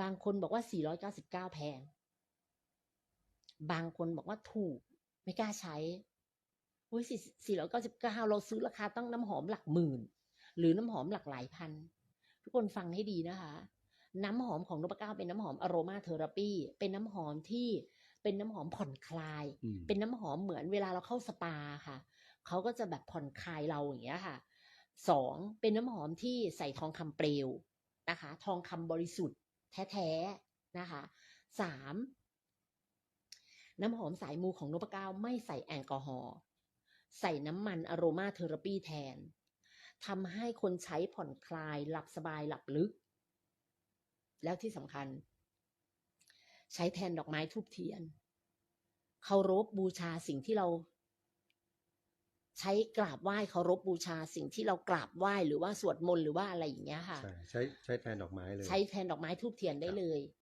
บางคนบอกว่า 499 แพง บางคนบอกว่าถูก ไม่กล้าใช้อุ้ย499 เราซื้อราคาตั้งน้ำหอมหลักหมื่น หรือน้ำหอมหลักหลายพัน ทุกคนฟังให้ดีนะคะ น้ำหอมของนพเก้าเป็นน้ำหอมอโรมาเทอราปีเป็นน้ำหอมที่เป็นน้ำหอมผ่อนคลายอืมเป็นน้ำหอมเหมือนเวลาเราเข้าสปาค่ะ เขาก็จะแบบผ่อนคลายเราอย่างเงี้ยค่ะสองเป็นน้ำหอมที่ใส่ทองคำเปลวนะคะ ทองคำบริสุทธิ์ แท้ๆนะคะสามน้ำหอมสายมูของนพเก้าไม่ใส่แอลกอฮอล์ใส่น้ำมันอโรมาเทอราปีแทนทำให้คนใช้ผ่อนคลายหลับสบายหลับลึก แล้วที่สำคัญ ใช้แทนดอกไม้ทูบเทียนเคารพบูชาสิ่งที่เรา ใช้กราบไหว้เคารพบูชาสิ่งที่เรากราบไหว้หรือว่าสวดมนต์หรือว่าอะไรอย่างเงี้ยค่ะ ใช่ใช้ใช้แทนดอกไม้เลย ใช้แทนดอกไม้ทูบเทียนได้ครับเลย